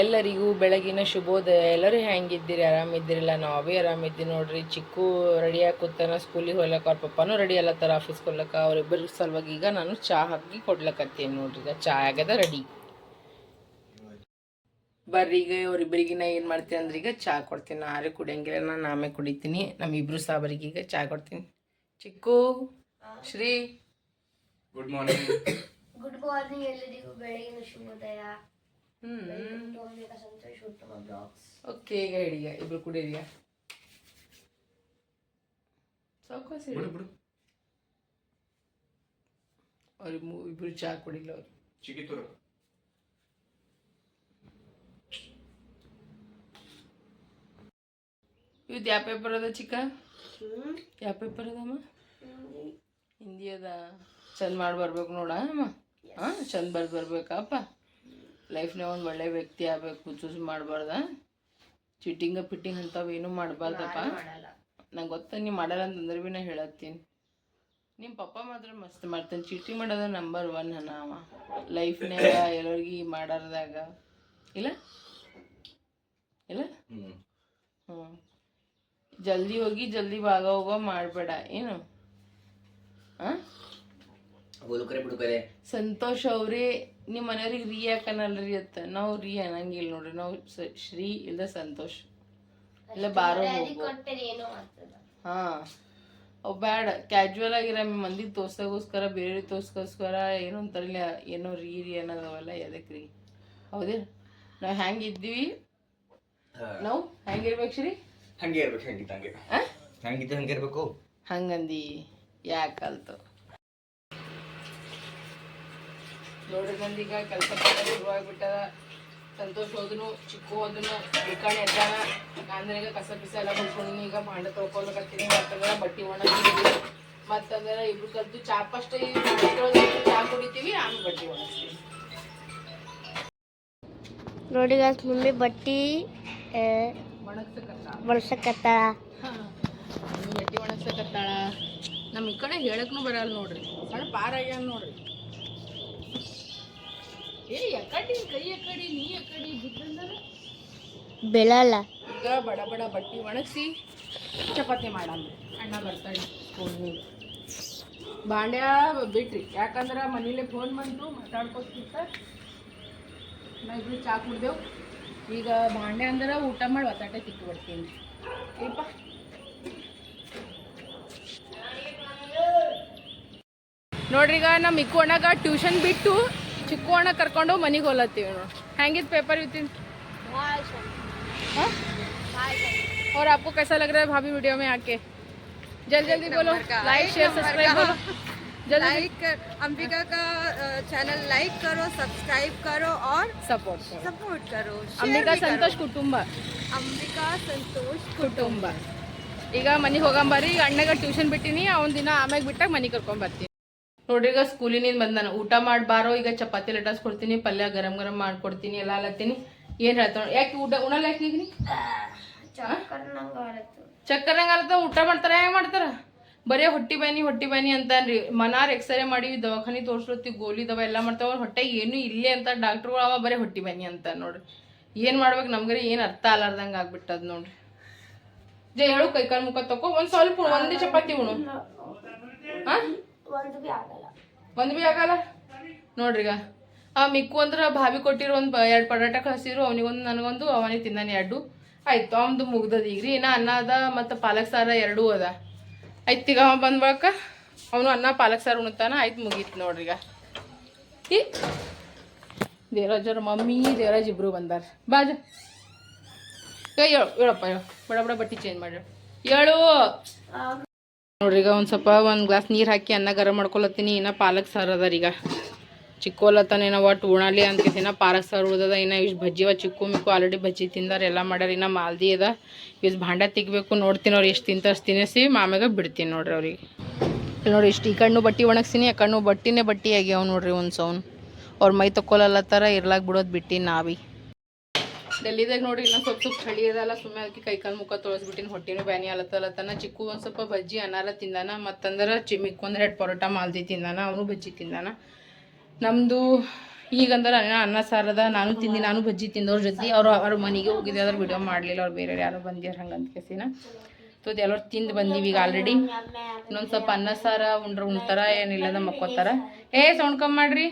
ಎಲ್ಲರಿಗೂ ಬೆಳಗಿನ ಶುಭೋದಯ. ಎಲ್ಲರೂ ಹೆಂಗಿದ್ದೀರಿ? ಆರಾಮಿದ್ದೀರಿಲ್ಲ? ನಾವೇ ಆರಾಮಿದ್ದೀವಿ ನೋಡ್ರಿ. ಚಿಕ್ಕು ರೆಡಿ ಕೂತಾನ ಸ್ಕೂಲಿಗೆ ಹೋಗ್ಲಕ್ಕ. ಅವ್ರ ಪಪ್ಪನೂ ರೆಡಿ ಅಲ್ಲತ್ತಾರ ಆಫೀಸ್ಗೆ ಹೋಗ್ಲಕ್ಕ. ಅವ್ರಿಬ್ಬರ ಸಲುವಾಗಿ ಈಗ ನಾನು ಚಾ ಹಾಕಿ ಕೊಡ್ಲಕತ್ತೀನಿ ನೋಡ್ರಿ. ಈಗ ಚಾ ಆಗ್ಯದ ರೆಡಿ. ಬರ್ರಿ ಈಗ ಇವ್ರಿಬ್ಬರಿಗೆ ನಾ ಏನು ಮಾಡ್ತೀನಿ ಅಂದ್ರೆ ಈಗ ಚಾ ಕೊಡ್ತೀನಿ. ನಾ ಯಾರು ಕುಡಿಯಂಗಿಲ್ಲ ನಾನು ಆಮೇಲೆ ಕುಡಿತೀನಿ. ನಮ್ಮಿಬ್ರು ಸಾಬರಿಗೆ ಈಗ ಚಾ ಕೊಡ್ತೀನಿ. Chikku Shri. Good morning good morning ಎಲ್ಲರಿಗೂ ಬೆಳಗಿನ ಶುಭೋದಯ. ಉತ್ತಮ ಬ್ಲಾಗ್ಸ್ ಓಕೆ ಈಗ ಹಿಡಿ ಇಬ್ರು ಕುಡೀರಿ ಸಾವ್ಕಾಸ ಬಿಡು ಬಿಡು. ಅವ್ರಿಗೆ ಮೂ ಇಬ್ರು ಚಾ ಕುಡಿಲ್ಲ ಅವ್ರು. ಚಿಕಿತೂರು ಇವ್ದು ಯಾವ ಪೇಪರ್ ಅದ ಚಿಕ್ಕ? ಯಾವ ಪೇಪರ್ ಅದಮ್ಮ ಹಿಂದಿ. ಅದ ಚಂದ ಮಾಡಿ ಬರ್ಬೇಕು ನೋಡ ಅಮ್ಮ. ಹಾಂ ಚಂದ ಬರ್ದು ಬರ್ಬೇಕಪ್ಪ. ಲೈಫ್ನಾಗ ಒಂದು ಒಳ್ಳೆ ವ್ಯಕ್ತಿ ಆಗ್ಬೇಕು ಚೂಸ್ ಮಾಡಬಾರ್ದ? ಚಿಟ್ಟಿಂಗ ಪಿಟ್ಟಿಂಗ್ ಅಂಥವು ಏನೂ ಮಾಡಬಾರ್ದಪ್ಪ. ನಂಗೆ ಗೊತ್ತ ನೀವು ಮಾಡಲ್ಲ ಅಂತಂದ್ರೆ ಭೀ ನಾ ಹೇಳತ್ತೀನಿ. ನಿಮ್ಮ ಪಪ್ಪ ಮಾತ್ರ ಮಸ್ತ್ ಮಾಡ್ತಾನೆ. ಚೀಟಿಂಗ್ ಮಾಡೋದ ನಂಬರ್ ಒನ್ ಅವ. ಲೈಫ್ನಾಗ ಎಲ್ಲರಿಗೆ ಮಾಡಾರ್ದಾಗ. ಇಲ್ಲ? ಇಲ್ಲ? ಹ್ಮ್. ಹ್ಞೂ ಜಲ್ದಿ ಹೋಗಿ ಜಲ್ದಿ ಭಾಗ ಹೋಗೋ ಮಾಡಬೇಡ. ಏನು? ಹಾಂ ಸಂತೋಷ್ ಅವ್ರೇ ನಿಮ್ಮ ಮನೆಯವ್ರಿಗೆ ರೀ ಯಾಕನಲ್ರಿ ಅತ್ತ? ನಾವು ರೀ ಅನ್ನಂಗಿಲ್ಲ ನೋಡ್ರಿ. ನಾವು ಸ- ಶ್ರೀ ಇಲ್ಲ ಸಂತೋಷ್. ಇಲ್ಲ ಬಾರೋ ಹೋಗು ಹಾ. ಅವು ಬ್ಯಾಡ. ಕ್ಯಾಜುವಲ್ ಆಗಿರ ಮಂದಿಗೆ ತೋರ್ಸೋಗೋಸ್ಕರ ಬೇರೆ ತೋರ್ಸ್ಕೋಸ್ಕರ ಏನೋ ಅಂತಾರಲ್ಲ ಏನೋ ರೀ ರೀ ಅನ್ನೋದವಲ್ಲ ಎದಕ್ಕೆ ರೀ? ಹೌದೇ? ನಾವು ಹೆಂಗಿದ್ವಿ ನಾವು ಹೆಂಗಿರ್ಬೇಕು ಶ್ರೀ? ಹಂಗೆ ಇರ್ಬೇಕು ಹಂಗಿದ್ದ ಹಂಗೆ. ಆ? ಹಂಗಿದ್ದ ಹಂಗಿರ್ಬೇಕು ಹಂಗಂದಿ. ಯಾಕಲ್ತು ನೋಡ್ರಿ ಮಂದಿಗ ಕೆಲಸ ಶುರುವಾಗ್ಬಿಟ್ಟದ ಸಂತೋಷ ಹೋದನು ಚಿಕ್ಕು ಹೋದನು ಬಿಕಾಣಿ ಎದ್ದಾನ ಅಂದ್ರೆ ಈಗ ಕಸ ಪಿಸ ಎಲ್ಲ ಬಿಡ್ಕೊಂಡಿನಿ ಈಗ ಭಾಂಡೆ ತೊಳ್ಕೊಳಕತ್ತೀನಿ ಮತ್ತಂದ್ರೆ ಬಟ್ಟೆ ಒಣಗಿದ್ವಿ ಮತ್ತಂದ್ರೆ ಇಬ್ರು ಕಲ್ತು ಚಾ ಫಸ್ಟ್ ಚಾ ಕುಡಿತೀವಿ ಆಮೇಲೆ ಬಟ್ಟೆ ಒಣಗಿಸ್ತೀವಿ ನೋಡಿ ಗಾಸ್ ಮಮ್ಮಿ ಬಟ್ಟಿ ಒಣಗ್ಸಕತ್ತ ಬಟ್ಟಿ ಒಣಗ್ಸಕತ್ತಾಳ. ನಮ್ಮ ಈ ಕಡೆ ಹೇಳಕ್ನು ಬರಲ್ಲ ನೋಡ್ರಿ. ಸಣ್ಣ ಪಾರಾಗ್ಯಾನ ನೋಡ್ರಿ ಏ ಎಕಡಿ ಕೈ ಎಕಡಿ ನೀ ಎಕಡಿ ಬಿಟ್ಟಂದ್ರೆ ಬೆಳಲ್ಲ. ಈಗ ಬಡ ಬಡ ಬಟ್ಟಿ ಒಣಗಿಸಿ ಚಪಾತಿ ಮಾಡಲ್ಲ ಅಣ್ಣ ಬರ್ತಾಳೆ ಸ್ಕೂಲ್ನಿಂದ ಬಾಂಡ್ಯ ಬಿಟ್ರಿ ಯಾಕಂದ್ರೆ ಮನೇಲಿ ಫೋನ್ ಬಂತು ಮಾತಾಡ್ಕೊತಿರ್ತ ನಾ ಇಬ್ರು ಚಾ ಕುಡ್ದೇವು. ಈಗ ಬಾಂಡೆ ಅಂದ್ರೆ ಊಟ ಮಾಡಿ ಒತ್ತಾಟೆ ತಿಕ್ಕು ಬರ್ತೀನಿ. ಏಪ ನೋಡ್ರಿ ಈಗ ನಮ್ಮ ಇಕ್ಕು ಅಣ್ಣಗ ಟ್ಯೂಷನ್ ಬಿಟ್ಟು ಚಿಕ್ಕು ಅಣ್ಣ ಕರ್ಕೊಂಡು ಮನೆಗೆ ಹೋಲತ್ತೀವಿ ನೋಡಿ ಹೆಂಗಿತ್ತು ಪೇಪರ್ ಇವತ್ತಿನ हाँ? और आपको कैसा लग रहा है भाभी वीडियो में आके जल्दी जल्दी बोलो लाइक शेयर सब्सक्राइब बोलो जल्दी लाइक अंबिका का चैनल लाइक करो सब्सक्राइब करो और सपोर्ट करो सपोर्ट करो share अंबिका भी करो। ಸಂತೋಷ್ ಕುಟುಂಬ अंबिका संतोष ಕುಟುಂಬ ಈಗ ಮನೆಗೆ ಹೋಗಂಬರ್ರಿ ಈಗ ಅಣ್ಣಗ ಟ್ಯೂಷನ್ ಬಿಟ್ಟಿನಿ ಅವ್ನ ದಿನ ಆಮ್ಯಾಗ ಬಿಟ್ಟಾಗ ಮನೆಗೆ ಕರ್ಕೊಂಡ್ ಬರ್ತೀನಿ ನೋಡ್ರಿ ಈಗ ಸ್ಕೂಲಿನಿಂದ ನಾನು. ಊಟ ಮಾಡಬಾರೋ ಈಗ ಚಪಾತಿ ಲಟಾಸ್ ಕೊಡ್ತೀನಿ ಪಲ್ಯ ಗರಂ ಗರಂ ಮಾಡ್ಕೊಡ್ತೀನಿ ಎಲ್ಲ ಅಲ್ಲತ್ತೀನಿ ಏನ್ ಹೇಳ್ತಾನ ಯಾಕೆ ಊಟ ಉಣಲ್ಲ ಯಾಕೆ ಈಗ? ಚಕ್ಕರ್ ಹೆಂಗಾರತ್ತ ಊಟ ಮಾಡ್ತಾರ ಹೆಂಗ್ ಮಾಡ್ತಾರ? ಬರೇ ಹೊಟ್ಟಿ ಬನ್ನಿ ಹೊಟ್ಟಿ ಬನ್ನಿ ಅಂತನ್ರಿ. ಮನಾರ್ ಎಕ್ಸ್ರೇ ಮಾಡಿವಿ ದವಾಖಾನಿ ತೋರ್ಸ್ಲತ್ತಿ ಗೋಲಿ ದವ ಎಲ್ಲ ಮಾಡ್ತಾವ ಹೊಟ್ಟೆ ಏನು ಇಲ್ಲೇ ಅಂತ ಡಾಕ್ಟ್ರುಗಳು ಅವ ಬರೇ ಹೊಟ್ಟಿ ಬನ್ನಿ ಅಂತ ನೋಡ್ರಿ. ಏನ್ ಮಾಡ್ಬೇಕು ನಮ್ಗೆ ಏನ್ ಅರ್ಥ ಅಲಾರ್ದಂಗ ಆಗ್ಬಿಟ್ಟದ್ ನೋಡ್ರಿ. ಜೈ ಹೇಳು ಕೈಕಾಲ್ ಮುಖ ತಕೋ ಒಂದ್ ಸ್ವಲ್ಪ ಒಂದೇ ಚಪಾತಿ ಉಣು. ಹಾ ಒಂದು ಬಿ ಆಗಲ್ಲ. ಒಂದು ಬಿ ಆಗಲ್ಲ? ನೋಡ್ರಿ ಈಗ ಆ ಮಿಕ್ಕು ಅಂದ್ರೆ ಭಾವಿ ಕೊಟ್ಟಿರೋ ಒಂದು ಎರಡು ಪರೋಟ ಕಳಿಸಿರು ಅವನಿಗೊಂದು ನನಗೊಂದು ಅವನಿಗೆ ತಿನ್ನಾನೆ ಎರಡು. ಆಯ್ತು ಅವನದು ಮುಗ್ದದ ಈಗ್ರಿ. ಇನ್ನ ಅನ್ನ ಅದ ಮತ್ತು ಪಾಲಕ್ ಸಾರ ಎರಡೂ ಅದ. ಆಯ್ತು ಈಗ ಅವ ಬಂದ್ ಬಳಿಕ. ಅವನು ಅನ್ನ ಪಾಲಕ್ ಸಾರು ಉಣ್ತಾನ ಆಯ್ತು ಮುಗೀತು ನೋಡ್ರಿ ಈಗ ಈ ದೇವರಾಜರ ಮಮ್ಮಿ ದೇವರಾಜ್ ಇಬ್ರು ಬಂದಾರ. ಬಾಜ ಈಗ ಹೇಳು ಹೇಳಪ್ಪ ಹೇಳು. ಬಡ ಬಡ ಬಟ್ಟೆ ಚೇಂಜ್ ಮಾಡಿ ಹೇಳು. ನೋಡ್ರಿ, ಈಗ ಒಂದು ಸ್ವಲ್ಪ ಒಂದು ಗ್ಲಾಸ್ ನೀರು ಹಾಕಿ ಅನ್ನ ಗರಂ ಮಾಡ್ಕೊಳತ್ತೀನಿ. ಇನ್ನು ಪಾಲಕ್ ಸಾರು ಅದ ಈಗ. ಚಿಕ್ಕೋಲತ್ತಾನ ಒಟ್ಟು ಉಣಾಲಿ ಅಂತ ಇನ್ನು ಪಾಲಕ್ ಸಾರು ಉಳ್ದದ. ಇನ್ನು ಇಷ್ಟು ಭಜ್ಜಿ ಅವ ಚಿಕ್ಕು ಮಿಕ್ಕು ಆಲ್ರೆಡಿ ಬಜ್ಜಿ ತಿಂದಾರ. ಎಲ್ಲ ಮಾಡ್ಯಾರ. ಇನ್ನು ಮಾಲ್ದಿ ಅದ. ಇಷ್ಟು ಭಾಂಡ ತೆಗಿಬೇಕು ನೋಡ್ತೀನಿ ಅವ್ರು ಎಷ್ಟು ತಿಂತಾರೆ ತಿನ್ನಿಸಿ ಮಾಮ್ಯಾಗ ಬಿಡ್ತೀನಿ ನೋಡ್ರಿ ಅವ್ರಿಗೆ. ನೋಡಿ ಇಷ್ಟು ಈ ಕಣ್ಣು ಬಟ್ಟೆ ಒಣಗ್ಸಿನಿ. ಆ ಕಣ್ಣು ಬಟ್ಟಿನೇ ಬಟ್ಟಿ ಆಗ್ಯಾವ ನೋಡ್ರಿ ಒಂದು ಸೌನ್. ಅವ್ರು ಮೈ ತಕ್ಕೊಲತ್ತಾರ ಇರ್ಲಾಕ್ ಬಿಡೋದು ಬಿಟ್ಟು ನಾವಿ. ಡೆಲ್ಲಿದಾಗ ನೋಡ್ರಿ ಇನ್ನೊಂದು ಸ್ವಲ್ಪ ಸ್ವಲ್ಪ ಚಳಿ ಅದಲ್ಲ ಸುಮ್ಮನೆ ಅದಕ್ಕೆ ಕೈಕಾಲು ಮುಖ ತೊಳಸ್ಬಿಟ್ಟಿನ, ಹೊಟ್ಟೆನೂ ಬ್ಯಾನಿ ಆಲತ್ತಲತ್ತನ ಚಿಕ್ಕು ಒಂದು ಸ್ವಲ್ಪ ಬಜ್ಜಿ, ಅನಾರ ತಿಂದಾನ, ಮತ್ತಂದ್ರೆ ಒಂದು ಎರಡು ಪರೋಟ ಮಾಲ್ದಿ ತಿಂದಾನ, ಅವನು ಬಜ್ಜಿ ತಿಂದಾನ. ನಮ್ಮದು ಈಗಂದ್ರೆ ಅನ್ನ ಸಾರದ, ನಾನು ತಿಂದು, ನಾನು ಬಜ್ಜಿ ತಿಂದವ್ರ ಜೊತೆ ಅವರು ಅವ್ರ ಮನೆಗೆ ಹೋಗಿದ್ದೆ ಅದ್ರ ವಿಡಿಯೋ ಮಾಡಲಿಲ್ಲ, ಅವ್ರು ಬೇರೆ ಯಾರೋ ಬಂದಿರ ಹಂಗಂತ ಕೇಸಿನ. ಸೊ ಎಲ್ಲರೂ ತಿಂದು ಬಂದೀವಿ ಈಗ ಆಲ್ರೆಡಿ ಇನ್ನೊಂದು ಸ್ವಲ್ಪ ಅನ್ನ ಸಾರ ಉಂಡ್ರ ಉಣ್ತಾರ, ಏನಿಲ್ಲದ ಮಕ್ಕೋತಾರ. ಏ ಸೌಂಡ್ ಕಮ್ಮಿ ಮಾಡ್ರಿ.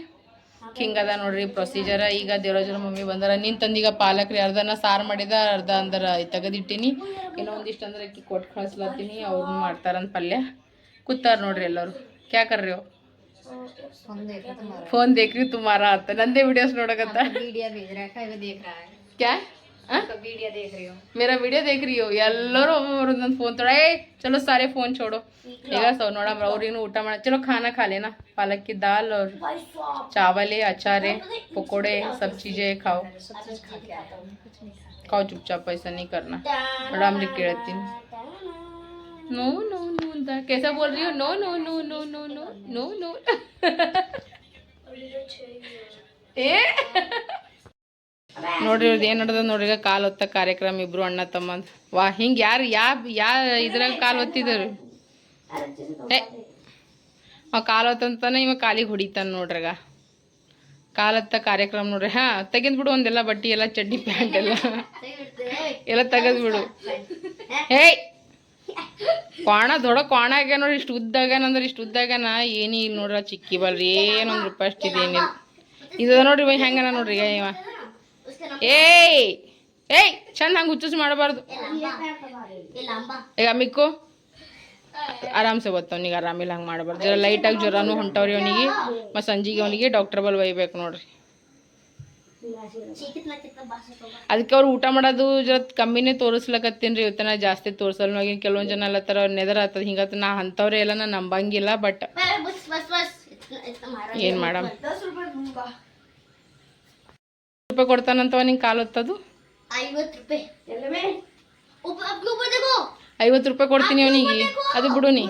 ಹಿಂಗದ ನೋಡ್ರಿ ಪ್ರೊಸೀಜರ್ ಈಗ ದೇವರಾಜನ ಮಮ್ಮಿ ಬಂದಾರ. ನಿನ್ ತಂದೀಗ ಪಾಲಕ್ರಿ ಅರ್ಧನ ಸಾರು ಮಾಡಿದ ಅರ್ಧ ಅಂದ್ರ ತೆಗೆದಿಟ್ಟಿನಿ. ಏನೋ ಒಂದಿಷ್ಟು ಅಂದ್ರೆ ಅಕ್ಕಿ ಕೊಟ್ಟು ಕಳಿಸ್ಲತ್ತೀನಿ ಅವ್ರನ್ನ ಮಾಡ್ತಾರಂತ ಪಲ್ಯ. ಕೂತಾರ ನೋಡ್ರಿ ಎಲ್ಲರೂ. ಕ್ಯಾಕರ್ರಿ ಅವ್? ಫೋನ್ ದೇಖ್ರಿ ತುಮಾರ ಅಂತ. ನಂದೇ ವಿಡಿಯೋಸ್ ನೋಡಕತ್ತ? ಕ್ಯಾ? ಆ? मेरा वीडियो देख रही हो ಎಲ್ಲರೂ ಒಬ್ಬೊಬ್ರು ನನ್ನ ಫೋನ್ ತೊಡ ಏ ಚಲೋ ಸಾರೆ ಫೋನ್ छोड़ो ಈಗ ಸೊ ನೋಡಮ್ಮ ಅವ್ರೇನು ಊಟ ಮಾಡ ಚಲೋ खाना खा लेना पालक की दाल और चावल है अचार है पकोड़े सब चीजें खाओ खाओ चुपचाप ऐसा नहीं करना मैडम ने ಕೇಳ್ತೀನಿ नो नो नो ಅಂತ कैसा बोल रही हो no no no no no no no no ಏ ನೋಡ್ರಿ ಇವ್ರದ್ದು ಏನು ನಡ್ದ ನೋಡ್ರಿ ಈಗ ಕಾಲು ಒತ್ತ ಕಾರ್ಯಕ್ರಮ ಇಬ್ರು ಅಣ್ಣ ತಮ್ಮ ವಾ ಹಿಂಗೆ ಯಾರು ಯಾ ಯಾ ಇದ್ರಾಗ ಕಾಲು ಒತ್ತಿದ್ರು ಏ ಅವ ಕಾಲು ಒತ್ತಂತಾನೆ ಇವ ಕಾಲಿಗೆ ಹೊಡಿತಾನ ನೋಡ್ರಿಗ. ಕಾಲತ್ತ ಕಾರ್ಯಕ್ರಮ ನೋಡ್ರಿ ಹಾ ತೆಗೆದ್ ಬಿಡು ಒಂದೆಲ್ಲ ಬಟ್ಟಿ ಎಲ್ಲ ಚಡ್ಡಿ ಪ್ಯಾಂಟ್ ಎಲ್ಲ. ಎಲ್ಲ ತೆಗೆದ್ ಬಿಡು. ಹೇಯ್ ಕ್ವಾಣ ದೊಡ್ಡ ಕ್ವಾಣ ಆಗ್ಯ ನೋಡ್ರಿ. ಇಷ್ಟು ಉದ್ದಾಗನಂದ್ರೆ ಇಷ್ಟು ಉದ್ದಾಗನ ಏನಿ ಇಲ್ಲ ನೋಡ್ರ ಚಿಕ್ಕಿ ಬಲ್ರಿ ಏನೊಂದು ರೂಪಾಯಿ ಅಷ್ಟಿದೆ ಏನಿಲ್ಲ ಇದು ನೋಡ್ರಿ ಇವ ಹೆಂಗನ ನೋಡ್ರಿ ಈಗ ಇವ? ಏಯ್ ಏಯ್ ಚಂದ ಹಂಗೆ ಹುಚ್ಚುಸ್ ಮಾಡಬಾರ್ದು ಈಗ ಮಿಕ್ಕು ಆರಾಮ್ಸೆ ಓದ್ತವ್ನಿಗೆ ಆರಾಮಿಲ್ಲ ಹಂಗೆ ಮಾಡಬಾರ್ದು ಜರ ಲೈಟಾಗಿ ಜ್ವರನೂ ಹೊಂಟವ್ರಿ ಅವನಿಗೆ ಮತ್ತು ಸಂಜೆಗೆ ಅವನಿಗೆ ಡಾಕ್ಟರ್ ಬಲ್ ಒಯ್ಬೇಕು ನೋಡ್ರಿ ಅದಕ್ಕೆ ಅವ್ರು ಊಟ ಮಾಡೋದು ಜರ ಕಮ್ಮಿನೇ ತೋರಿಸ್ಲಕತ್ತೀನಿ ರೀ ಇವತ್ತನ ಜಾಸ್ತಿ ತೋರಿಸಲ್ಲ ಹೋಗಿ ಕೆಲವೊಂದು ಜನ ಎಲ್ಲ ಥರ ನೆದರ್ ಆಗ್ತದೆ ಹಿಂಗತ್ತ ನಾ ಅಂಥವ್ರೆ ಎಲ್ಲ ನಾ ನಂಬಂಗಿಲ್ಲ ಬಟ್ ಏನು ಮಾಡಮ್ ರೂಪಾಯಿ ಕೊಡ್ತಾನಂತವ ನಿಂಗೆ ಕಾಲು ಹೊತ್ತದು ಐವತ್ತು ರೂಪಾಯಿ. ಕೊಡ್ತೀನಿ ಅವನಿಗೆ. ಅದು ಬಿಡು ನೀ.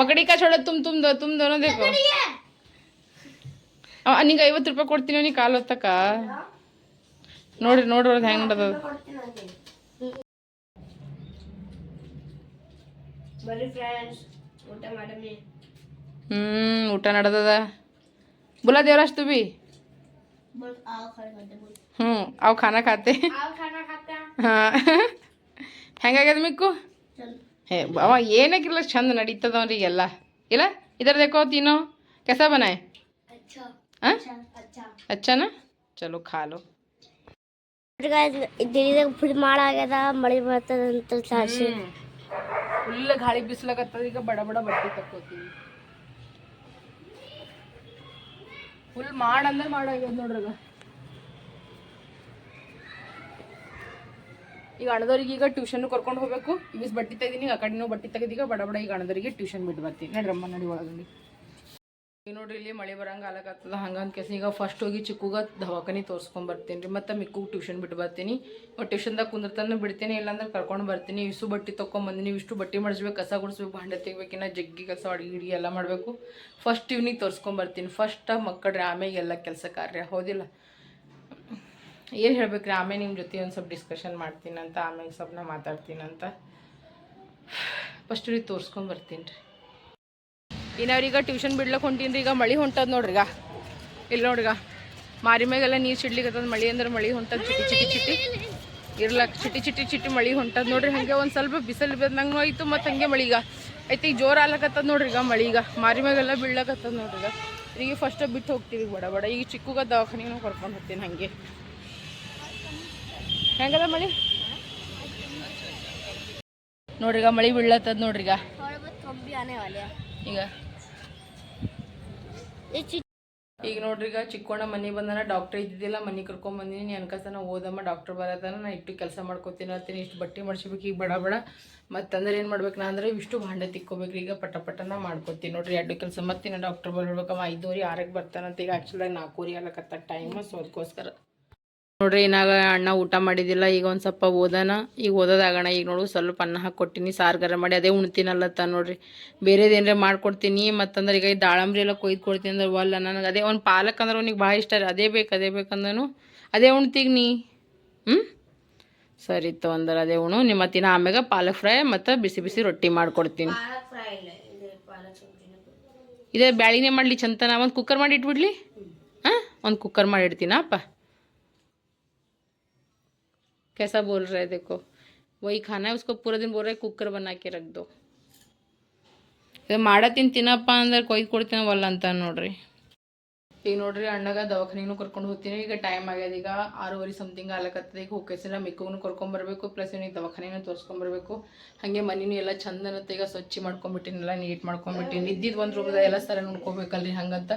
ಮಕಡಿ ಕಾ ಚೊಡ ತುಂಬ ತುಂಬ ತುಂಬ ನಿಂಗೆ ಐವತ್ತು ರೂಪಾಯಿ ಕೊಡ್ತೀನಿ ಅವನಿಗೆ ಕಾಲು ಹೊತ್ತಕ್ಕ ನೋಡ್ರಿ ನೋಡ್ರಿ ಹೆಂಗೆ ನೋಡೋದು ಹ್ಞೂ ಊಟ ನಡದದ. ಬುಲಾ ದೇವರಾಜ್ ತುಬಿ? ಬಿ ಹ್ಞೂ ಅವು ಖಾನ ಖಾತೆ. ಹಾಂ. ಹೆಂಗಾಗ್ಯದ ಮಿಕ್ಕು? ಹೇ ಅವ ಏನಕ್ಕಿಲ್ಲ ಚಂದ ನಡೀತದವ್ರಿ ಎಲ್ಲ. ಇಲ್ಲ? ಇದರ ದೇಖೋ ತಿನ್ನೋ ಕೆಸ ಬನಾಯ್ ಹಾಂ ಅಚ್ಚಾನ? ಚಲೋ ಖಾಲು. ಫುಲ್ ಮಾಡಾಗ್ಯದ ಮಳೆ ಬರ್ತದಂತ ಫುಲ್ ಗಾಳಿ ಬಿಸ್ಲಾಗತ್ತದ ಈಗ ಬಡ ಬಡ ಬಟ್ಟೆ ತಕ್ಕೋತೀವಿ ಫುಲ್ ಮಾಡಂದ್ರೆ ಅಂದ್ರೆ ನೋಡ್ರಿ ಈಗ ಅಣ್ಣದವ್ರಿಗೆ ಈಗ ಟ್ಯೂಷನ್ ಕರ್ಕೊಂಡು ಹೋಗ್ಬೇಕು. ಈಗ ಬಟ್ಟೆ ತೆಗ್ದೀನಿ ಆ ಕಡೆನೂ ಬಟ್ಟಿ ತೆಗೆದೀಗ, ಬಡ ಬಡ ಈಗ ಅಣ್ಣದವ್ರಿಗೆ ಟ್ಯೂಷನ್ ಬಿಟ್ಟು ಬರ್ತೀನಿ. ನಡ್ರಮ್ಮ ನಡಿ ಒಳಗಂಡಿ ಈಗ ನೋಡ್ರಿ ಇಲ್ಲಿ ಮಳೆ ಬರಂಗ ಆಲಕತ್ತದ ಹಂಗಂತ ಕೆಲಸ ಈಗ ಫಸ್ಟ್ ಹೋಗಿ ಚಿಕ್ಕುಗ ದವಾಖಾನಿ ತೋರ್ಸ್ಕೊಂಡು ಬರ್ತೀನಿ ರೀ. ಮತ್ತೆ ಮಿಕ್ಕುಗೆ ಟ್ಯೂಷನ್ ಬಿಟ್ಟು ಬರ್ತೀನಿ. ಟ್ಯೂಷನ್ದಾಗ ಕುಂದ್ರತನ ಬಿಡ್ತೀನಿ, ಇಲ್ಲಾಂದ್ರೆ ಕರ್ಕೊಂಡು ಬರ್ತೀನಿ. ಇಷ್ಟು ಬಟ್ಟೆ ತೊಗೊಂಬಂದಿನಿ ಇಷ್ಟು ಬಟ್ಟೆ ಮಾಡಿಸ್ಬೇಕು, ಕಸ ಗುಡಿಸ್ಬೇಕು, ಭಾಂಡೆ ತೆಗಿಬೇಕಿನ್ನ ಜಗ್ಗಿ ಕಸ, ಅಡುಗೆ ಎಲ್ಲ ಮಾಡಬೇಕು. ಫಸ್ಟ್ ಇವ್ನಿಗೆ ತೋರಿಸ್ಕೊಂಡ್ ಬರ್ತೀನಿ. ಫಸ್ಟ್ ಮಕ್ಕಳ್ರಿ ಆಮೇಲೆ ಎಲ್ಲ ಕೆಲಸ ಕಾರ್ಯ. ಹೋದಿಲ್ಲ? ಏನು ಹೇಳ್ಬೇಕ್ರಿ? ಆಮೇಲೆ ನಿಮ್ಮ ಜೊತೆ ಒಂದು ಸ್ವಲ್ಪ ಡಿಸ್ಕಷನ್ ಮಾಡ್ತೀನಿ ಅಂತ ಆಮೇಲೆ ಸ್ವಲ್ಪ ಮಾತಾಡ್ತೀನಿ ಅಂತ ಫಸ್ಟ್ ಇವ್ರಿಗೆ ತೋರಿಸ್ಕೊಂಡ್ ಬರ್ತೀನಿ ರೀ. ಇನ್ನವ್ರೀಗ ಟ್ಯೂಷನ್ ಬಿಡ್ಲಕ್ಕೆ ಹೊಂಟೀನಿ ಈಗ ಮಳೆ ಹೊಂಟದ ನೋಡ್ರಿ ಈಗ ಇಲ್ಲಿ ನೋಡ್ರಿಗ ಮಾರಿ ಮ್ಯಾಗೆಲ್ಲ ನೀರು ಸಿಡ್ಲಿಕತ್ತದ ಮಳೆ ಅಂದ್ರೆ ಮಳೆ ಹೊಂಟದ, ಚಿಟಿ ಚಿಟಿ ಚಿಟಿ ಇರ್ಲಕ್ ಚಿಟಿ ಚಿಟಿ ಚಿಟಿ ಮಳೆ ಹೊಂಟದ ನೋಡ್ರಿ, ಹಂಗೆ ಒಂದು ಸ್ವಲ್ಪ ಬಿಸಿಲು ಬಿದ್ದಂಗೂ ಆಯ್ತು ಮತ್ತು ಹಂಗೆ ಮಳಿಗ. ಐತಿ ಈಗ ಜೋರು ಆಲಕತ್ತದ ನೋಡ್ರಿ ಈಗ ಮಾರಿ ಮ್ಯಾಗೆಲ್ಲ ಬೀಳ್ಲಕತ್ತದ ನೋಡ್ರಿ ಈಗ ಫಸ್ಟ್ ಬಿಟ್ಟು ಹೋಗ್ತೀವಿ ಬಡ ಬಡ, ಈಗ ಚಿಕ್ಕಗ ದವಾಖಾನಿನೂ ಕರ್ಕೊಂಡು ಹೋಗ್ತೀನಿ ಹಂಗೆ. ಹೆಂಗದ ಮಳಿ? ನೋಡ್ರಿಗ ಮಳಿ ಮಳೆ ನೋಡ್ರಿಗ. ನೋಡ್ರಿ ಈಗ. ಈಗ ನೋಡ್ರಿ ಈಗ ಚಿಕ್ಕೋಣ ಮನೆ ಬಂದಾನ ಡಾಕ್ಟರ್ ಇದ್ದಿದ್ದಿಲ್ಲ ಮನೆ ಕರ್ಕೊಂಡ್ ಬಂದಿನಿ ಅನ್ಕಸನ ಓದಮ್ಮ ಡಾಕ್ಟರ್ ಬರತನ ನಾ ಇಟ್ಟು ಕೆಲಸ ಮಾಡ್ಕೊತೀನಿ ಅಂತೀನಿ ಇಷ್ಟು ಬಟ್ಟೆ ಮಾಡ್ಸ್ಬೇಕು ಈಗ ಬಡ ಬಡ. ಮತ್ತಂದ್ರೆ ಏನು ಮಾಡ್ಬೇಕು ನಾ ಅಂದ್ರೆ ಇಷ್ಟು ಭಾಂಡೆ ತಿಕ್ಕೋಬೇಕು ಈಗ ಪಟ ಪಟನ ಮಾಡ್ಕೊತೀನಿ. ನೋಡ್ರಿ ಎರಡು ಕೆಲಸ ಮತ್ತಿನ ಡಾಕ್ಟರ್ ಬರ್ಬೇಕಮ್ಮ ಐದೂರಿ ಆರಕ್ಕೆ ಬರ್ತಾನಂತ ಈಗ ಆ್ಯಕ್ಚುಲಾಗಿ ನಾಲ್ಕೂರಿ ಅಲ್ಲಕತ್ತ ಟೈಮ್ ಸೊ ಅದಕ್ಕೋಸ್ಕರ ನೋಡ್ರಿ ಇನ್ನಾಗ ಅಣ್ಣ ಊಟ ಮಾಡಿದಿಲ್ಲ ಈಗ ಒಂದು ಸ್ವಲ್ಪ ಓದೋಣ ಈಗ ಓದೋದಾಗಣ ಈಗ ನೋಡು ಸ್ವಲ್ಪ ಅನ್ನ ಹಾಕಿ ಕೊಟ್ಟಿನಿ ಸಾರ್ಗಾರ ಮಾಡಿ ಅದೇ ಉಣ್ತೀನಲ್ಲತ್ತ ನೋಡ್ರಿ. ಬೇರೆದೇನರ ಮಾಡ್ಕೊಡ್ತೀನಿ ಮತ್ತಂದ್ರೆ ಈಗ ದಾಳಂಬ್ರಿ ಎಲ್ಲ ಕೊಯ್ದು ಕೊಡ್ತೀನಿ ಅಂದ್ರೆ ಒಲ್ಲ ನನಗೆ ಅದೇ ಒಂದು ಪಾಲಕ್ ಅಂದ್ರೆ ಅವ್ನಿಗೆ ಭಾಳ ಇಷ್ಟ ರೀ ಅದೇ ಬೇಕು ಅದೇ ಬೇಕಂದನು ಅದೇ ಉಣ್ತೀಗ ನೀ. ಹ್ಞೂ ಸರಿ ತೊಂದ್ರೆ ಅದೇ ಉಣು ನಿಮ್ಮ ಮತ್ತಿನ ಆಮ್ಯಾಗ ಪಾಲಕ್ ಫ್ರೈ ಮತ್ತು ಬಿಸಿ ಬಿಸಿ ರೊಟ್ಟಿ ಮಾಡ್ಕೊಡ್ತೀನಿ ಇದೇ ಬ್ಯಾಳಿನೇ ಮಾಡ್ಲಿ ಚಂತನ ಒಂದು ಕುಕ್ಕರ್ ಮಾಡಿ ಇಟ್ಬಿಡ್ಲಿ? ಹಾಂ? ಒಂದು ಕುಕ್ಕರ್ ಮಾಡಿ ಇಡ್ತೀನಪ್ಪ कैसा बोल रहे हैं देखो वही खाना है उसको पूरा दिन बोल रहे कुकर बना के रख दो ಇದು ಮಾಡತ್ತೀನಿ ತಿನ್ನಪ್ಪ ಅಂದ್ರೆ ಕೊಯ್ದು ಕೊಡ್ತೀನವಲ್ಲ ಅಂತ ನೋಡ್ರಿ ಈಗ ನೋಡ್ರಿ ಅಣ್ಣಗ ದವಾಖಾನಿಗೂ ಕರ್ಕೊಂಡು ಹೋಗ್ತೀನಿ ಈಗ ಟೈಮ್ ಆಗ್ಯದ ಈಗ ಆರೂವರೆ ಸಮಥಿಂಗ್ ಆಲಕತ್ತದ ಈಗ ಹೋಗ್ಕೇಸಿನ ಮಿಕ್ಕಗೂ ಕರ್ಕೊಂಬರ್ಬೇಕು ಪ್ಲಸ್ ಇವನಿಗೆ ದವಾಖಾನಿನೂ ತೋರಿಸ್ಕೊಂಬರ್ಬೇಕು ಹಾಗೆ ಮನಿನೂ ಎಲ್ಲ ಚಂದನತ್ತ ಈಗ ಸ್ವಚ್ಛ ಮಾಡ್ಕೊಂಬಿಟ್ಟಿನಿ ಎಲ್ಲ ನೀಟ್ ಮಾಡ್ಕೊಂಬಿಟ್ಟಿನಿ ಇದ್ದಿದ್ದು ಒಂದು ರೂಪದ ಎಲ್ಲ ಸರ ನೋಡ್ಕೋಬೇಕಲ್ರಿ ಹಂಗಂತ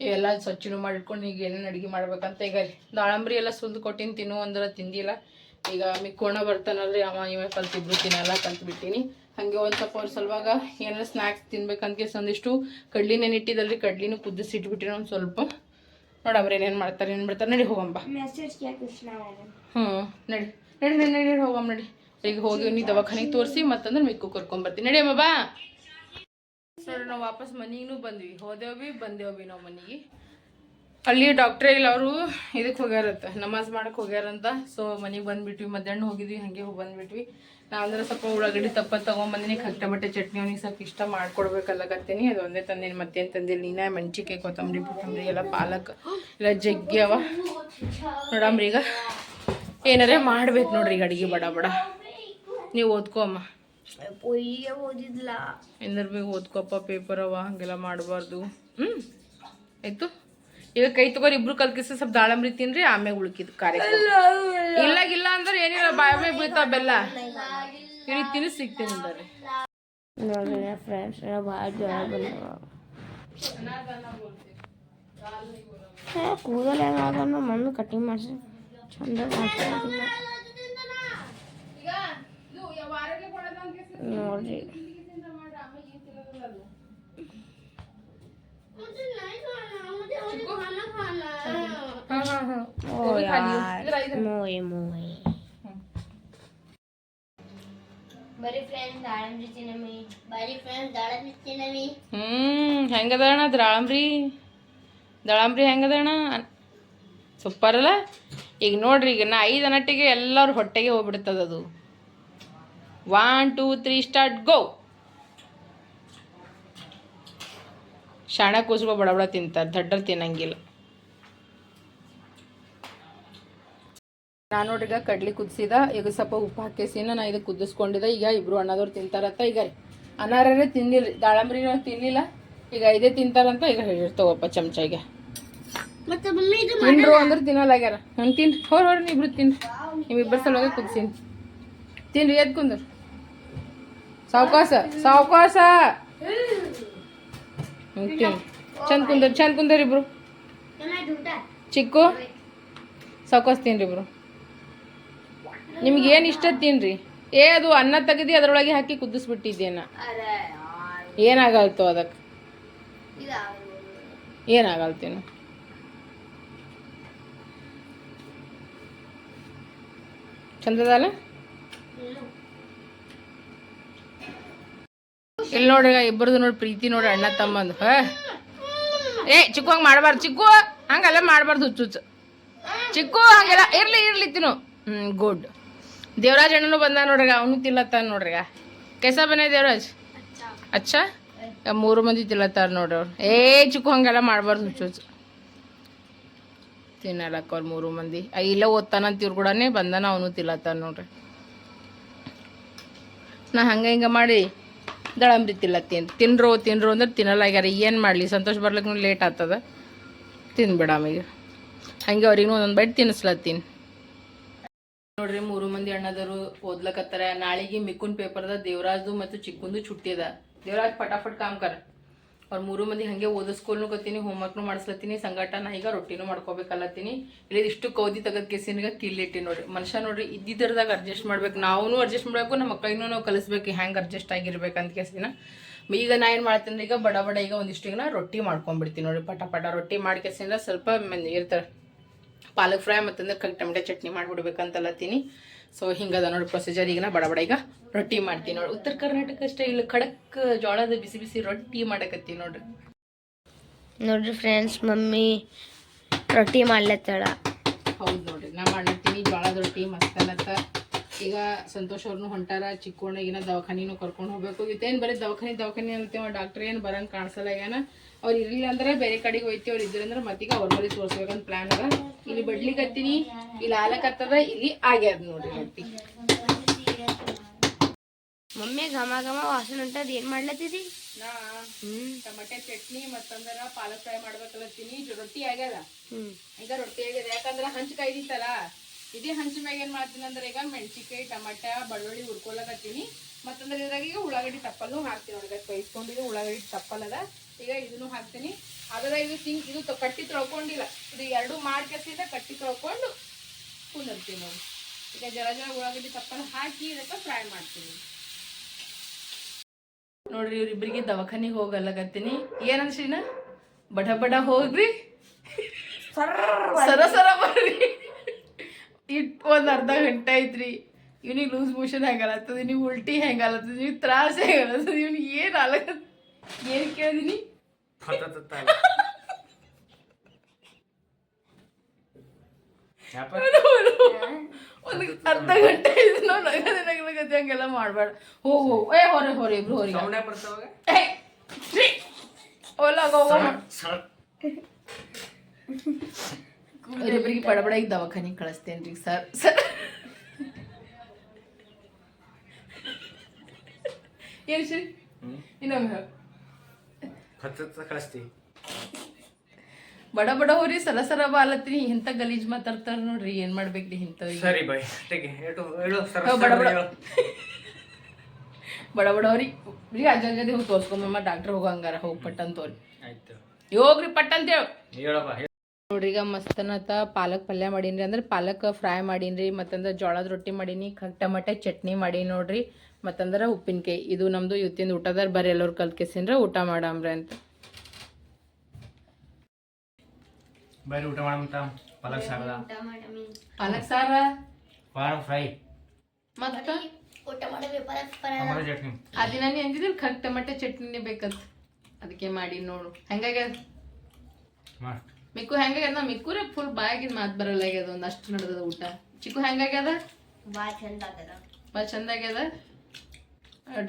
ಇವೆಲ್ಲ ಸ್ವಚ್ಛನೂ ಮಾಡಿಟ್ಕೊಂಡು ಈಗ ಏನೇನು ಅಡುಗೆ ಮಾಡ್ಬೇಕಂತ ಈಗ ದಾಳಂಬ್ರಿ ಎಲ್ಲ ಸುಲ್ದು ಕೊಟ್ಟಿನಿ ತಿನ್ನು ಅಂದ್ರೆ ತಿಂದಿಲ್ಲ ಈಗ ಮಿಕ್ಕೋಣ ಬರ್ತಾನಲ್ರಿ ಅವ ಇವ ಕಲ್ತಿಬ್ರು ತಿನ್ನಲ್ಲ ಕಲ್ತ್ಬಿಟ್ಟಿನಿ. ಹಂಗೆ ಒಂದು ಸ್ವಲ್ಪ ಅವ್ರ ಸಲುವಾಗ ಏನಾರ ಸ್ನ್ಯಾಕ್ಸ್ ತಿನ್ಬೇಕಂತ ಒಂದಿಷ್ಟು ಕಡ್ಲಿನೇನ್ ಇಟ್ಟಿದ್ದಲ್ರಿ ಕಡ್ಲಿನೂ ಕುದಿಸಿ ಇಟ್ಬಿಟ್ಟಿನ ಒಂದು ಸ್ವಲ್ಪ. ನೋಡವ್ರ ಏನೇನು ಮಾಡ್ತಾರೆ ಏನು ಬಿಡ್ತಾರೆ. ನಡಿ ಹೋಗಂಬ. ಹ್ಞೂ ನಡಿ ನಡಿ ನಡಿ ನಡಿ ಹೋಗಮ್ಮ ನಡಿ. ಈಗ ಹೋಗಿ ನೀ ದವಾಖಾನೆಗೆ ತೋರಿಸಿ ಮತ್ತಂದ್ರೆ ಮಿಕ್ಕು ಕರ್ಕೊಂಬರ್ತೀನಿ ನಡಿಯಮ್ಮ ಬಾ. ಸರ್ ನಾವು ವಾಪಸ್ ಮನೆಗೂ ಬಂದ್ವಿ. ಹೋದೇವ್ ಬಿ ಬಂದೇವ್ ಬಿ ನಾವು ಮನೆಗೆ. ಅಲ್ಲಿ ಡಾಕ್ಟ್ರೇ ಇಲ್ಲ ಅವರು ಇದಕ್ಕೆ ಹೋಗ್ಯಾರತ್ತ ನಮಾಜ್ ಮಾಡಕ್ಕೆ ಹೋಗ್ಯಾರಂತ. ಸೊ ಮನೆಗೆ ಬಂದ್ಬಿಟ್ವಿ ಮಧ್ಯಾಹ್ನ ಹೋಗಿದ್ವಿ ಹಾಗೆ ಹೋಗಿ ಬಂದ್ಬಿಟ್ವಿ. ನಾ ಅಂದ್ರೆ ಸ್ವಲ್ಪ ಉಳ್ಳಾಗಡ್ಡಿ ತಪ್ಪ ತೊಗೊಂಬಂದಿನಿ ಕಟ್ಟೆ ಬಟ್ಟೆ ಚಟ್ನಿ ಅವ್ನಿಗೆ ಸ್ವಲ್ಪ ಇಷ್ಟ ಮಾಡ್ಕೊಡ್ಬೇಕಲ್ಲಕತ್ತೀನಿ. ಅದು ಒಂದೇ ತಂದಿನಿ ಮತ್ತೇನು ತಂದಿಲ್ಲ ನೀನ ಮಂಚಿಕೆ ಕೊತ್ತಂಬರಿ ಕೊತ್ತಂಬರಿ ಎಲ್ಲ ಪಾಲಕ್ ಎಲ್ಲ ಜಗ್ಗಿ ಅವ. ನೋಡಂಬ್ರಿ ಈಗ ಏನಾರ ಮಾಡ್ಬೇಕು ನೋಡ್ರಿ ಈಗ ಅಡಿಗೆ ಬಡ ಬಡ. ನೀವು ಓದ್ಕೊಮ್ಮ ಪೊಯ್ಗೆ ಓದಿದ್ಲ? ಎಂದ್ರ ಭೀ ಓದ್ಕೊಪ್ಪ ಪೇಪರ್ ಅವ ಹಂಗೆಲ್ಲ ಮಾಡಬಾರ್ದು. ಹ್ಞೂ ಆಯ್ತು. ಈಗ ಕೈ ತಗೋರಿ ಇಬ್ರು ಕಲ್ಕಿಸಿ ಸ್ವಲ್ಪ ದಾಳಂಬ್ರಿ ತಿನ್ರಿ ಆಮ್ಯಾಗ ಉಳ್ಕಿದ್ ಕಾರ್ಯಕ್ರಮ ಇಲ್ಲ ಇಲ್ಲ ಅಂದ್ರೆ ಏನಿಲ್ಲ ಬಾಯ ಬೀಳ್ತಾವ ಬೆಲ್ಲ. ಇಲ್ಲಿ ತಿನ್ ಸಿಗ್ತೀನಿ ಬರ್ರಿ. ನೋಡ್ರಿ ಫ್ರೆಂಡ್ಸ್ ಭಾಳ ಜ್ವರ ಬಂದವ. ಕೂದಲು ಮಮ್ಮಿ ಕಟಿಂಗ್ ಮಾಡ್ಸಿ. ಚಂದ ಮಾಡ್ಸಿ. ನೋಡ್ರಿ. ಮೋಯ್ ಬರೀ ಫ್ರೆಂಡ್ಸ್ ದಾಳಂಬ್ರಿ ತಿನ್ನಮಿ ಬರೀ ಫ್ರೆಂಡ್ಸ್ ದಾಳಂಬ್ರಿ ತಿನ್ನಮಿ ಹ್ಮ್ ಹೆಂಗದ ಅಣ್ಣ ದಾಳಂಬ್ರಿ ದಾಳಂಬ್ರಿ ಹೆಂಗದ ಅಣ್ಣ? ಸೂಪರ್ ಅಲ್ಲ? ಈಗ ನೋಡ್ರಿ ಈಗ ನಾ ಐದು ಅನಟ್ಟಿಗೆ ಎಲ್ಲರ ಹೊಟ್ಟೆಗೆ ಹೋಗ್ಬಿಡ್ತದ ಅದು. One two three start go ಶಾಣ ಕೂಸ್ಗಳು ಬಡಬಡ ಬಡ ತಿಂತಾರೆ ದಡ್ಡರ್ ತಿನ್ನಂಗಿಲ್ಲ. ನಾನು ನೋಡ್ರಿ ಈಗ ಕಡ್ಲಿ ಕುದಿಸಿದ ಈಗ ಸ್ವಲ್ಪ ಉಪ್ಪು ಹಾಕಿಸಿನ ನಾ ಇದು ಕುದಿಸ್ಕೊಂಡಿದ್ದೆ ಈಗ ಇಬ್ರು ಅಣ್ಣದವ್ರು ತಿಂತಾರತ್ತ ಈಗ ಅನಾರೇ ತಿನ್ನಿಲ್ರಿ ದಾಳಂಬ್ರಿ ತಿನ್ನಿಲ್ಲ. ಈಗ ಇದೇ ತಿಂತಾರಂತ ಈಗ ಹೇಳಿ ತಗೋಪ್ಪ ಚಮಚ ಈಗ. ತಿನ್ರು ಅಂದ್ರೆ ತಿನ್ನಲಾಗ್ಯಾರ ಹ್ಞೂ ತಿನ್ರಿ ಹೊರ ಹೊರ ಇಬ್ರು ತಿನ್ರಿ. ನಿಮ್ಮಿಬ್ಬರ ಸಲುವಾಗ ಕುದಿಸಿನಿ. ತಿನ್ರಿ ಎದ್ ಕುಂದ್ರ. ಸಾವಕಾಶ ಸಾವಕಾಶ ಹ್ಞೂ ತಿನ್ರಿ. ಚಂದ ಕುಂದರ್ ಚಂದ ಕುಂದರಿ ಇಬ್ರು. ಚಿಕ್ಕು ಸಾವಕಾಶ ತಿನ್ರಿ ಇಬ್ರು. ನಿಮ್ಗೆ ಏನು ಇಷ್ಟ ತಿನ್ರಿ ಏ, ಅದು ಅನ್ನ ತೆಗೆದು ಅದರೊಳಗೆ ಹಾಕಿ ಕುದಿಸ್ಬಿಟ್ಟಿದ್ದೇನ. ಏನಾಗಲ್ತು ಅದಕ್ಕೆ ಏನಾಗಲ್ತೇನು? ಚಂದದಲ್ಲ? ಇಲ್ಲಿ ನೋಡ್ರಿ ಇಬ್ಬರದು ನೋಡಿ ಪ್ರೀತಿ ನೋಡಿ ಅಣ್ಣ ತಮ್ಮಂದು. ಏ, ಚಿಕ್ಕು ಹಂಗೆ ಮಾಡಬಾರ್ದು. ಚಿಕ್ಕು ಹಂಗೆಲ್ಲ ಮಾಡಬಾರ್ದು ಹುಚ್ಚು ಹುಚ್ಚು ಚಿಕ್ಕು ಹಂಗೆಲ್ಲ, ಇರ್ಲಿ ಇರ್ಲಿ ತಿನ್ನು. ಹ್ಞೂ ಗುಡ್ ದೇವರಾಜ್ ಅಣ್ಣನು ಬಂದ ನೋಡ್ರಿ ಅವನು ತಿಲ್ಲತ್ತಾನ ನೋಡ್ರಿ ಕೆಸ ಬನ್ನಿ ದೇವರಾಜ್? ಅಚ್ಚ? ಮೂರು ಮಂದಿ ತಿಲ್ಲತ್ತಾರ ನೋಡ್ರಿ ಅವ್ರು. ಏ, ಚಿಕ್ಕು ಹಂಗೆಲ್ಲ ಮಾಡಬಾರ್ದು ಹುಚ್ಚು ತಿನ್ನಲಕ್ಕ ಅವ್ರು ಮೂರು ಮಂದಿ. ಇಲ್ಲ ಓದ್ತಾನಂತ ಇವ್ರು ಕೂಡನೇ ಬಂದಾನ, ಅವನು ತಿಲ್ಲತ್ತಾನ ನೋಡ್ರಿ. ನಾ ಹಂಗೆ ಹಿಂಗೆ ಮಾಡಿ ದಳಂಬ್ರಿ ತಿಲ್ಲತ್ತೀನಿ ತಿನ್ರು ತಿನ್ರು ಅಂದ್ರೆ ತಿನ್ನಲಾಗ್ಯಾರ ಏನು ಮಾಡಲಿ? ಸಂತೋಷ ಬರ್ಲಿಕ್ಕೆ ಲೇಟ್ ಆಗ್ತದ. ತಿನ್ಬಿಡಾಮ ಈಗ. ಹಂಗೆ ಅವ್ರಿಗೂ ಒಂದೊಂದು ಬೈಟ್ ತಿನ್ನಿಸ್ಲತ್ತೀನಿ. ನೋಡ್ರಿ, ಮೂರು ಮಂದಿ ಅಣ್ಣದರು ಓದ್ಲಕತ್ತಾರ. ನಾಳೆಗೆ ಮಿಕ್ಕುನ್ ಪೇಪರ್ದ ದೇವರಾಜ್ದು ಮತ್ತು ಚಿಕ್ಕುಂದು ಚುಟ್ಟಿ ಅದ. ದೇವರಾಜ್ ಫಟಾಫಟ್ ಕಾಮ್ ಕರ್. ಅವ್ರು ಮೂರು ಮಂದಿ ಹಂಗೆ ಓದಿಸ್ಕೊಲ್ನು ಕತ್ತೀನಿ ಹೋಮ್ವರ್ಕ್ನು ಮಾಡಿಸ್ಲತ್ತೀನಿ ಸಂಘಟ ನಾ ಈಗ ರೊಟ್ಟಿನೂ ಮಾಡ್ಕೋಬೇಕಲ್ಲತ್ತೀನಿ. ಇಲ್ಲಿ ಇಷ್ಟು ಕೌದಿ ತೆಗೆದ ಕೇಸಿನಾಗ ಕಿಲ್ಲಿಟ್ಟಿ ನೋಡ್ರಿ. ಮನುಷ್ಯ ನೋಡ್ರಿ ಇದ್ದಿದ್ದರದಾಗ ಅಡ್ಜಸ್ಟ್ ಮಾಡ್ಬೇಕು. ನಾವೂ ಅಡ್ಜಸ್ಟ್ ಮಾಡಬೇಕು, ನಮ್ಮ ಮಕ್ಕಳಿನೂ ನಾವು ಕಲಿಸ್ಬೇಕು, ಹೆಂಗೆ ಅಡ್ಜಸ್ಟ್ ಅಂತ ಕೇಸಿನ. ಈಗ ನಾ ಏನು ಮಾಡ್ತೀನಿ, ಈಗ ಬಡ ಬಡ ಈಗ ಒಂದಿಷ್ಟು ಈಗ ರೊಟ್ಟಿ ಮಾಡ್ಕೊಂಡ್ಬಿಡ್ತೀನಿ ನೋಡ್ರಿ, ಪಟ ಪಟ ರೊಟ್ಟಿ ಮಾಡ್ಕೇಸಿಂದ ಸ್ವಲ್ಪ ಇರ್ತಾರೆ ಪಾಲಕ್ ಫ್ರೈ ಮತ್ತಂದ್ರೆ ಕಗ್ ಟೊಮೆಟೊ ಚಟ್ನಿ ಮಾಡಿಬಿಡ್ಬೇಕಂತಲತ್ತೀನಿ ಸೊ ಹಿಂಗದ ನೋಡಿ ಪ್ರೊಸೀಜರ್ ಈಗ ನಾ ಬಡ ಬಡ ಈಗ ರೊಟ್ಟಿ ಮಾಡ್ತೀನಿ ನೋಡಿ. ಉತ್ತರ ಕರ್ನಾಟಕ ಸ್ಟೈಲ್ ಖಡಕ್ ಜೋಳದ ಬಿಸಿ ಬಿಸಿ ರೊಟ್ಟಿ ಮಾಡಕತ್ತೀನಿ ನೋಡ್ರಿ ನೋಡ್ರಿ ಫ್ರೆಂಡ್ಸ್ ಮಮ್ಮಿ ರೊಟ್ಟಿ ಮಾಡ್ಲತ್ತಾಳ. ಹೌದು ನೋಡ್ರಿ ನಾ ಮಾಡ್ಲತ್ತೀನಿ ಜೋಳದ ರೊಟ್ಟಿ ಮಸ್ತ್ ಈಗ ಸಂತೋಷ್ ಅವ್ರನ್ನು ಹೊಂಟಾರ ಚಿಕ್ಕೋಣಿಗಿನ ದವಾಖಾನಿನೂ ಕರ್ಕೊಂಡು ಹೋಗ್ಬೇಕು. ಇತ್ತೇನು ಬರೀ ದವಾಖಾನಿ ದವಾಖಾನಿ ಅವ್ರ ಡಾಕ್ಟರ್ ಏನು ಬರಂಗೆ ಕಾಣಿಸಲ್ಲ ಏನ? ಅವ್ರು ಇರಲಿಲ್ಲ ಅಂದ್ರೆ ಬೇರೆ ಕಡೆಗೆ ಹೋಯ್ತಿ ಅವ್ರು ಇದ್ರ ಅಂದ್ರೆ ಮತ್ತೀಗ ಅವ್ರ ಬಳಿ ತೋರಿಸ್ಬೇಕಂತ ಪ್ಲಾನ್ ಅದ. ಇಲ್ಲಿ ಬಡ್ಲಿಕತ್ತೀನಿ ಇಲ್ಲಿ ಆಲಕತ್ತದ ಇಲ್ಲಿ ಆಗ್ಯಾದ ನೋಡ್ರಿ ರೊಟ್ಟಿ ಮಮ್ಮಿ ಘಮ ಘಮ ವಾಸನೆ ಉಂಟದ ಏನ್ ಮಾಡ್ಲತ್ತಿದಿ ನಾ ಟಮಟೆ ಚಟ್ನಿ ಮತ್ತಂದ್ರ ಪಾಲಕ್ ಫ್ರೈ ಮಾಡ್ಬೇಕಲ್ಲತ್ತೀನಿ ರೊಟ್ಟಿ ಆಗ್ಯದ? ಈಗ ರೊಟ್ಟಿ ಆಗ್ಯದ ಯಾಕಂದ್ರ ಹಂಚ್ ಕಾಯ್ದಿತ್ತಲ್ಲ? ಇದೇ ಹಂಚಿ ಮ್ಯಾಗ ಏನ್ ಮಾಡ್ತೀನಿ ಅಂದ್ರೆ ಈಗ ಮೆಣಸಿಕಾಯಿ ಟಮಾಟ ಬೆಳ್ಳುಳ್ಳಿ ಹುರ್ಕೊಳಕತ್ತೀನಿ. ಮತ್ತಂದ್ರೆ ಇದ್ರಾಗ ಈಗ ಉಳ್ಳಾಗಡ್ಡಿ ತಪ್ಪಲ್ನು ಹಾಕ್ತೀನಿ ನೋಡಿದ ಬೈಸ್ಕೊಂಡಿದ್ದು ಉಳ್ಳಾಗಡ್ಡಿ ತಪ್ಪಲ್ ಅದ. ಈಗ ಇದನ್ನು ಹಾಕ್ತೀನಿ. ಅದರ ಇದು ಸಿಂಗ್ ಇದು ಕಟ್ಟಿ ತೊಳ್ಕೊಂಡಿಲ್ಲ. ಇದು ಎರಡು ಮಾಡ್ಕಸಿದ ಕಟ್ಟಿ ತೊಳ್ಕೊಂಡು ಕುಂದಿರ್ತೀನಿ ನೋಡಿ. ಈಗ ಜರ ಜರ ಉಳ್ಳಾಗಡ್ಡಿ ತಪ್ಪಲ್ ಹಾಕಿ ಇದಕ್ಕೆ ಫ್ರೈ ಮಾಡ್ತೀನಿ. ನೋಡ್ರಿ ಇವ್ರಿಬ್ರಿಗೆ ದವಾಖಾನಿಗೆ ಹೋಗಲ್ಲಕತ್ತೀನಿ ಏನಂದ್ ಶ್ರೀನ? ಬಡ ಬಡ ಹೋಗ್ರಿ. ಸರ ಸರ ಬರ್ರಿ. ಇಟ್ ಒಂದ್ ಅರ್ಧ ಗಂಟೆ ಐತ್ರಿ. ಇವ್ನಿಗೆ ಲೂಸ್ ಮೋಷನ್ ಹೆಂಗಲತ್ತದ ನೀವು ಉಲ್ಟಿ ಹೆಂಗಲತ್ತದ ನೀವು ತ್ರಾಸ ಹೆಂಗಲತ್ತದ ಇವ್ನಿಗೆ ಏನ್ ಆಲಕತ್ತ ಏನ್ ಕೇಳಿದೀನಿ? ಒಂದು ಅರ್ಧ ಗಂಟೆ ಇದು ನಾವು ನಗದ ನಗನಗತ್ತೆ ಹಂಗೆಲ್ಲ ಮಾಡ್ಬೇಡ ಹೋ ಹೋ ಏ ಹೊರೆ ಹೊರೆ ಇಬ್ರು ಹೊರಗೆ. ಏ, ಛೀ! ಹೋಗ್ಲ, ಹೋಗ್, ಹೋಗ್, ಹೋಗ್. ಇವ್ರಿಬ್ರಿಗೆ ಬಡ ಬಡ ಈಗ ದವಾಖಾನಿಗೆ ಕಳಿಸ್ತೇನ್ರಿ ಸರ್. ಸರ್ ಏನು ಶ್ರೀ ಇನ್ನೊಮ್ಮೆ. ಕಳಿಸ್ತಿ. ಬಡ ಬಡ ಹೋರಿ ಸಲ ಸರ ಬಾಲತ್ರಿ ಇಂಥ ಗಲೀಜ್ ಮಾತಾಡ್ತಾರ ನೋಡ್ರಿ ಏನ್ ಮಾಡ್ಬೇಕ್ರಿ ಇಂತ ಸರಿ ಬಾಯ್ ಸರ್ ಬಡ ಬಡ ಬಡ ಬಡವ್ರಿ ರೀ ಅಜ್ಜ ಅಜ್ಜದಿ ಹೋಗಿ ತೋರ್ಸ್ಕೊಂಬಮ್ಮ ಡಾಕ್ಟರ್ ಹೋಗಂಗಾರ ಹೋಗಿ ಪಟ್ಟಂತ ತೋರಿ ಆಯ್ತು. ಹೋಗ್ರಿ ಪಟ್ಟ ಅಂತ ಹೇಳು ಹೇಳಪ್ಪ ಹೇಳು. ನೋಡ್ರಿ ಈಗ ಮಸ್ತನತ ಪಾಲಕ್ ಪಲ್ಯ ಮಾಡೀನಿ ಅಂದ್ರೆ ಪಾಲಕ್ ಫ್ರೈ ಮಾಡೀನಿ ಮತ್ತಂದ್ರೆ ಜೋಳದ ರೊಟ್ಟಿ ಮಾಡೀನಿ ಟಮಟೆ ಚಟ್ನಿ ಮಾಡೀನಿ ನೋಡ್ರಿ. ಮತ್ತಂದ್ರೆ ಉಪ್ಪಿನಕಾಯಿ. ಇದು ನಮ್ದು ಇವತ್ತಿನ ಊಟದಾರ ಬರ್ರಿ ಎಲ್ಲರು ಕಲ್ತ್ಕೆಸಿಂದ್ರ ಊಟ ಮಾಡಾಮ್ರಿ ಅಂತ. ಬರೀ ಊಟ ಮಾಡಂತ ಪಾಲಕ್ ಸಾರ. ಪಾಲಕ್ ಸಾರ? For fry. ಮತ್ತ? ಊಟ ಮಾಡಬೇಕು ಪಾಲಕ್ ಟೊಮಟೊ ಚಟ್ನಿ. ಆ ದಿನ ನೀ ಅಂದಿದ್ರೆ ಕಗ್ ಟಮಟೆ ಚಟ್ನಿನೇ ಬೇಕಂತ. ಅದಕ್ಕೆ ಮಾಡಿ ನೋಡು. ಹೆಂಗಾಗ್ಯದ? ಮಸ್ತ್. ಮಿಕ್ಕು ಹೆಂಗಾಗ್ಯದ? ನಾ ಮಿಕ್ಕೂರೇ ಫುಲ್ ಬಾಯಾಗಿನ ಮಾತು ಬರಲ್ಲ ಆಗ್ಯದ ಒಂದು ಅಷ್ಟು ನಡೆದದ ಊಟ. ಚಿಕ್ಕು ಹೆಂಗಾಗ್ಯದ? ಭಾಳ ಚಂದ ಆಗ್ಯದ. ಭಾಳ ಚಂದ ಆಗ್ಯದ?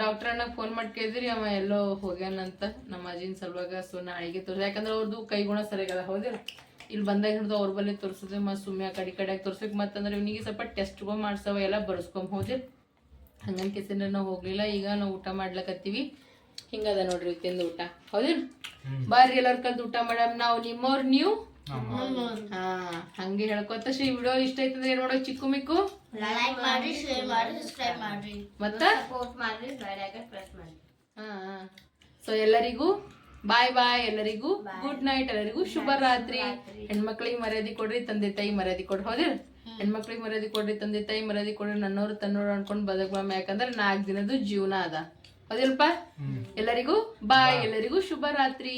ಡಾಕ್ಟರ್ ಅಣ್ಣ ಫೋನ್ ಮಾಡಿ ಕೇಳಿದ್ರಿ ಅವ ಎಲ್ಲೋ ಹೋಗ್ಯಾನಂತ ನಮ್ಮ ಅಜ್ಜಿನ ಸಲುವಾಗ ಸೊ ನಾಳೆಗೆ ತೋರ್ಸ. ಯಾಕಂದ್ರೆ ಅವ್ರದ್ದು ಕೈ ಗುಣ ಸರಿಯಾಗದ ಹೌದಿಲ್ಲ? ಇಲ್ಲಿ ಬಂದಾಗ ಹಿಡಿದು ಅವ್ರ ಬಲ್ಲಿ ತೋರಿಸಿದ್ರೆ ಮತ್ತು ಸುಮ್ಮನೆ ಆ ಕಡೆ ಕಡೆಯಾಗಿ ತೋರಿಸ್ಬೇಕು ಮತ್ತಂದ್ರೆ ಇವನಿಗೆ ಸ್ವಲ್ಪ ಟೆಸ್ಟ್ಗಳು ಮಾಡ್ಸವ ಎಲ್ಲ ಬರ್ಸ್ಕೊಂಬ ಹೋದಿಲ್ಲ? ಹಂಗನ್ ಕೇಸಿಂದ್ರೆ ನಾವು ಹೋಗ್ಲಿಲ್ಲ ಈಗ ನಾವು ಊಟ ಮಾಡ್ಲಕತ್ತೀವಿ. ಹಿಂಗದ ನೋಡ್ರಿ ತಿಂದು ಊಟ. ಹೌದೇನು? ಬರ್ರಿ ಎಲ್ಲರ ಕಲ್ತು ಊಟ ಮಾಡಮ್. ನಾವು ನಿಮ್ಮವ್ರು ನೀವು. ಹಾ ಹಂಗೆ ಹೇಳ್ಕೊತ ಶ್ರೀ ವಿಡಿಯೋ ಇಷ್ಟ ಆಯ್ತಂದ್ರೆ ಏನ್ ಮಾಡೋ ಚಿಕ್ಕು ಮಿಕ್ಕು. ಲೈಕ್ ಮಾಡಿ ಶೇರ್ ಮಾಡಿ ಸಬ್ಸ್ಕ್ರೈಬ್ ಮಾಡ್ರಿ ಮತ್ತೆ? ಸಪೋರ್ಟ್ ಮಾಡ್ರಿ ಬೆಲ್ ಐಕನ್ ಪ್ರೆಸ್ ಮಾಡಿ ಸೊ ಎಲ್ಲರಿಗೂ ಬಾಯ್ ಬಾಯ್ ಎಲ್ಲರಿಗೂ. ಗುಡ್ ನೈಟ್ ಎಲ್ಲರಿಗೂ. ಶುಭ ರಾತ್ರಿ. ಹೆಣ್ಮಕ್ಳಿಗೆ ಮರ್ಯಾದೆ ಕೊಡ್ರಿ ತಂದೆ ತಾಯಿ ಮರ್ಯಾದೆ ಕೊಡ್ರಿ. ಹೌದಿಲ್ಲ ಹೆಣ್ಮಕ್ಳಿಗೆ ಮರ್ಯಾದೆ ಕೊಡ್ರಿ ತಂದೆ ತಾಯಿ ಮರ್ಯಾದೆ ಕೊಡ್ರಿ. ನನ್ನೋರು ತನ್ನೋರು ಅನ್ಕೊಂಡ್ ಬದಕ್ಬಾಮ. ಯಾಕಂದ್ರೆ ನಾಲ್ಕು ದಿನದ ಜೀವನ ಅದ. ಹೌದಿಲ್ಲಪ್ಪ ಎಲ್ಲರಿಗೂ ಬಾಯ್ ಎಲ್ಲರಿಗೂ ಶುಭ ರಾತ್ರಿ